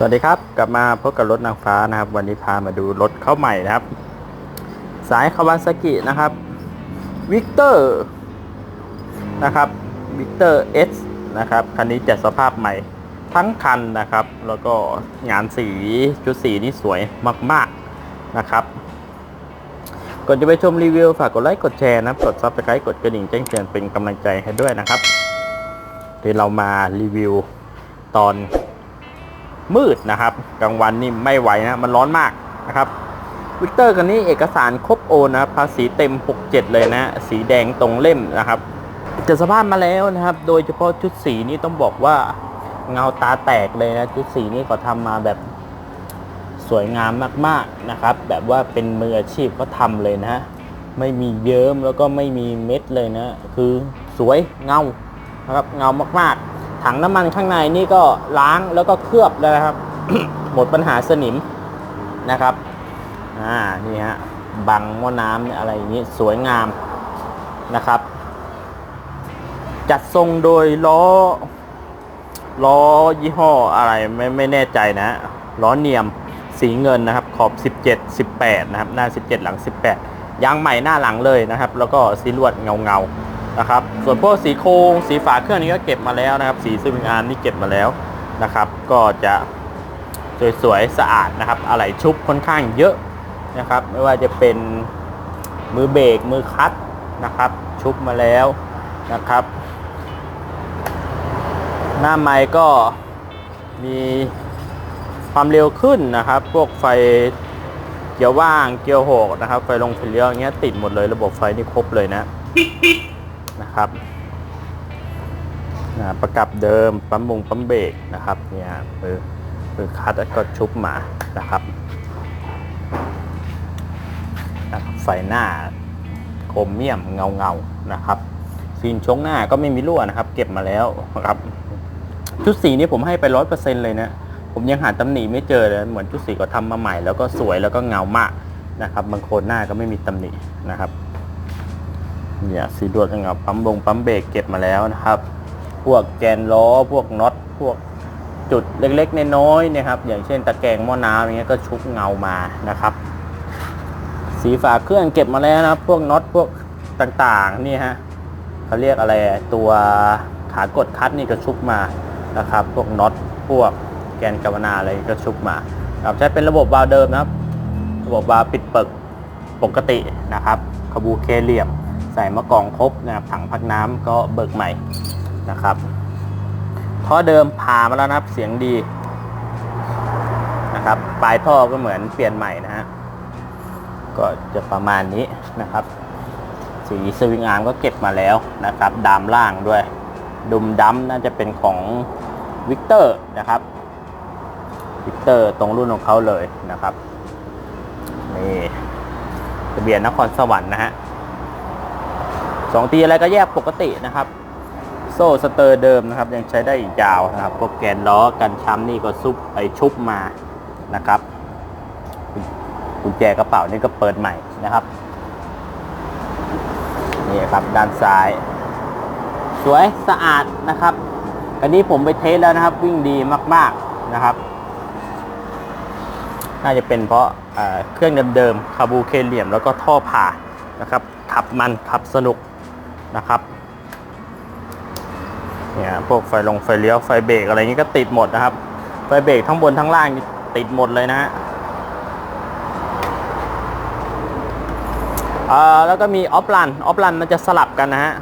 สวัสดีครับ กลับมาพบกับรถนางฟ้านะครับ วันนี้พามาดูรถเข้าใหม่นะครับ สายคาวาซากินะครับวิกเตอร์นะครับวิกเตอร์เอสนะครับคันนี้จัดสภาพใหม่ทั้งคันนะครับ แล้วก็งานสีชุดสีนี่สวยมาก ๆนะครับก่อนจะไปชมรีวิวฝากกดไลค์กดแชร์นะกดซับสไครต์กดกระดิ่งแจ้งเตือนเป็นกำลังใจให้ด้วยนะครับเดี๋ยวเรามารีวิวตอน มืดนะครับ กลางวันนี่ไม่ไหวนะ มันร้อนมากนะครับวิกเตอร์คันนี้เอกสารครบโอนนะครับภาษีเต็ม 67 เลยนะ สีแดงตรงเล่มนะครับจะสภาพมาแล้วนะครับ โดยเฉพาะชุดสีนี่ต้องบอกว่าเงาตาแตกเลยนะ ชุดสีนี่เขาทำมาแบบสวยงามมากๆนะครับ แบบว่าเป็นมืออาชีพเขาทำเลยนะ ไม่มีเยิ้มแล้วก็ไม่มีเม็ดเลยนะ คือสวยเงานะครับเงามากๆ ถังน้ำมันข้างในนี่ก็ล้างแล้วก็เคลือบแล้วนะครับ หมดปัญหาสนิมนะครับอ่านี่ฮะบังหม้อน้ำอะไรอย่างนี้สวยงามนะครับ จัดทรงโดยล้อล้อยี่ห้ออะไรไม่ไม่แน่ใจนะล้อเนียมสีเงินนะครับ ขอบ 17 18 นะครับ หน้า 17 หลัง 18 ยางใหม่หน้าหลังเลยนะครับ แล้วก็สีลวดเงาเงา นะครับ ส่วนพวกสีโครงสีฝาเครื่องนี้ก็เก็บมาแล้วนะครับ สีสวิงอาร์มนี่เก็บมาแล้วนะครับ ก็จะสวยๆสะอาดนะครับ อะไหล่ชุบค่อนข้างเยอะนะครับ ไม่ว่าจะเป็นมือเบรกมือคัตนะครับ ชุบมาแล้วนะครับ หน้าไม้ก็มีความเร็วขึ้นนะครับ พวกไฟเกียร์ว่างเกียร์หกนะครับ ไฟลงไฟเลี้ยวอย่างเงี้ยติดหมดเลยระบบไฟนี่ครบเลยนะ นะครับประกับเดิมปั๊มบงปั๊มเบรกนะครับเนี่ยมือมือคัดแล้วก็ชุบมานะครับ ไฟหน้าโครเมียมเงาเงานะครับซีนชงหน้าก็ไม่มีรั่วนะครับ เก็บมาแล้วนะครับ ชุดสีนี้ผมให้ไปร้อยเปอร์เซ็นเลยนะ ผมยังหาตำหนิไม่เจอเลยเหมือนชุดสีก็ทำมาใหม่แล้วก็สวยแล้วก็เงามากนะครับ บางคนหน้าก็ไม่มีตำหนินะครับ เนี่ยสีดวดเงาปั๊มบงปั๊มเบรกเก็บมาแล้วนะครับ พวกแกนล้อพวกน็อตพวกจุดเล็กๆน้อยๆนะครับ อย่างเช่นตะแกรงหม้อน้ำอย่างเงี้ยก็ชุบเงามานะครับ สีฝาเครื่องเก็บมาแล้วนะครับ พวกน็อตพวกต่างๆนี่ฮะเขาเรียกอะไรตัวขากดคัดนี่ก็ชุบมานะครับ พวกน็อตพวกแกนกาวนาอะไรก็ชุบมาครับใช้เป็นระบบวาล์วเดิมนะครับ ระบบวาล์วปิดเปิดปกตินะครับขบูเคเหลี่ยม ส่มะกองครบนะครับถังพักน้ำก็เบิกใหม่นะครับท่อเดิมผ่ามาแล้วนะครับเสียงดีนะครับปลายท่อก็เหมือนเปลี่ยนใหม่นะฮะก็จะประมาณนี้นะครับ สีสวิงอาร์มก็เก็บมาแล้วนะครับ ดามล่างด้วย ดุมดัมน่าจะเป็นของวิกเตอร์นะครับวิกเตอร์ตรงรุ่นของเขาเลยนะครับนี่ทะเบียนนครสวรรค์นะฮะ สองตีอะไรก็แยกปกตินะครับ โซ่สเตอร์เดิมนะครับ ยังใช้ได้อีกยาวนะครับพวกแกนล้อกันช้ำนี่ก็ซุปไปชุบมานะครับกุญแจกระเป๋านี่ก็เปิดใหม่นะครับนี่ครับด้านซ้าย สวยสะอาดนะครับ อันนี้ผมไปเทสแล้วนะครับ วิ่งดีมาก ๆนะครับ น่าจะเป็นเพราะเอ่อเครื่องเดิมๆคาบูเคเลี่ยมแล้วก็ท่อผ่านะครับ ขับมันขับสนุก นะครับเนี่ยพวกไฟลงไฟเลี้ยวไฟเบรกอะไรนี้ก็ติดหมดนะครับ ไฟเบรกทั้งบนทั้งล่างติดหมดเลยนะฮะเอ่อแล้วก็มีออฟลันออฟลันมันจะสลับกันนะฮะ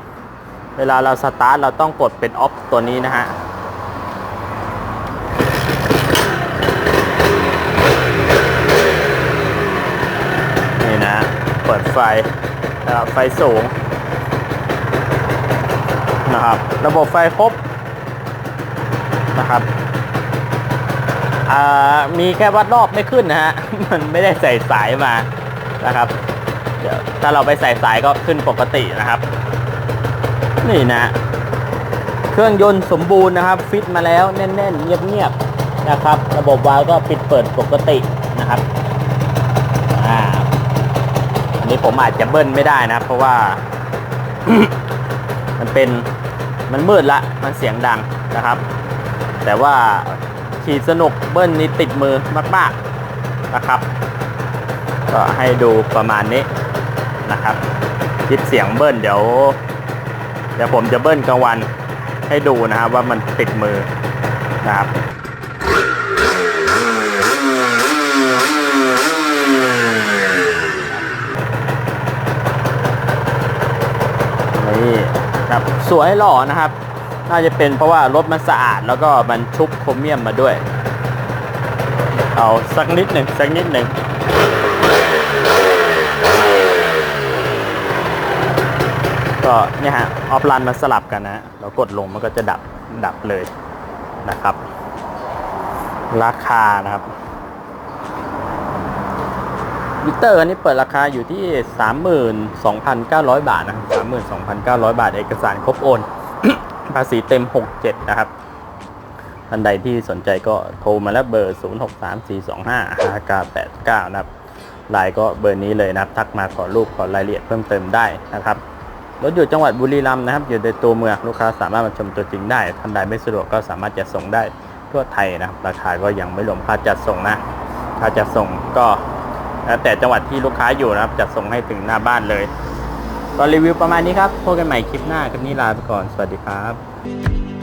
เวลาเราสตาร์ทเราต้องกดเป็นออฟตัวนี้นะฮะนี่นะ เปิดไฟไฟสูง นะครับ ระบบไฟครบนะครับมีแค่วัดรอบไม่ขึ้นนะฮะ มันไม่ได้ใส่สายมานะครับ เดี๋ยวถ้าเราไปใส่สายก็ขึ้นปกตินะครับ นี่นะ เครื่องยนต์สมบูรณ์นะครับ ฟิตมาแล้วแน่นๆ เงียบๆนะครับ ระบบวาล์วก็ปิดเปิดปกตินะครับอ่าอันนี้ผมอาจจะเบิ้ลไม่ได้นะ เพราะว่า มันเป็น มันมืดละ มันเสียงดังนะครับ แต่ว่าขี่สนุกเบิ้ลนี่ติดมือมากๆนะครับ ก็ให้ดูประมาณนี้นะครับคลิปเสียงเบิ้ลเดี๋ยว เดี๋ยวผมจะเบิ้ลกลางวันให้ดูนะครับว่ามันติดมือนะครับ นี่ครับ สวยหล่อนะครับ น่าจะเป็นเพราะว่ารถมันสะอาดแล้วก็มันชุบโครเมียมมาด้วย เอาสักนิดหนึ่งสักนิดหนึ่งก็เนี่ยฮะออฟลันมันสลับกันนะเรากดลงมันก็จะดับดับเลยนะครับ ราคานะครับ วิกเตอร์อันนี้เปิดราคาอยู่ที่ 32,900 บาทนะครับ32,900 บาท เอกสารครบโอน ภาษีเต็ม 67 นะครับท่านใดที่สนใจก็โทรมาแล้วเบอร์ 0634255989 นะครับไลน์ก็เบอร์นี้เลยนะครับ ทักมาขอรูปขอรายละเอียดเพิ่มเติมได้นะครับรถอยู่จังหวัดบุรีรัมย์นะครับ อยู่ในตัวเมืองลูกค้าสามารถมาชมตัวจริงได้ท่านใดไม่สะดวกก็สามารถจะส่งได้ทั่วไทยนะครับราคาก็ยังไม่รวมค่าจัดส่งนะ ค่าจัดส่งก็ แล้วแต่จังหวัดที่ลูกค้าอยู่นะครับจัดส่งให้ถึงหน้าบ้านเลยก็รีวิวประมาณนี้ครับพบกันใหม่คลิปหน้าคลิปนี้ลาไปก่อนสวัสดีครับ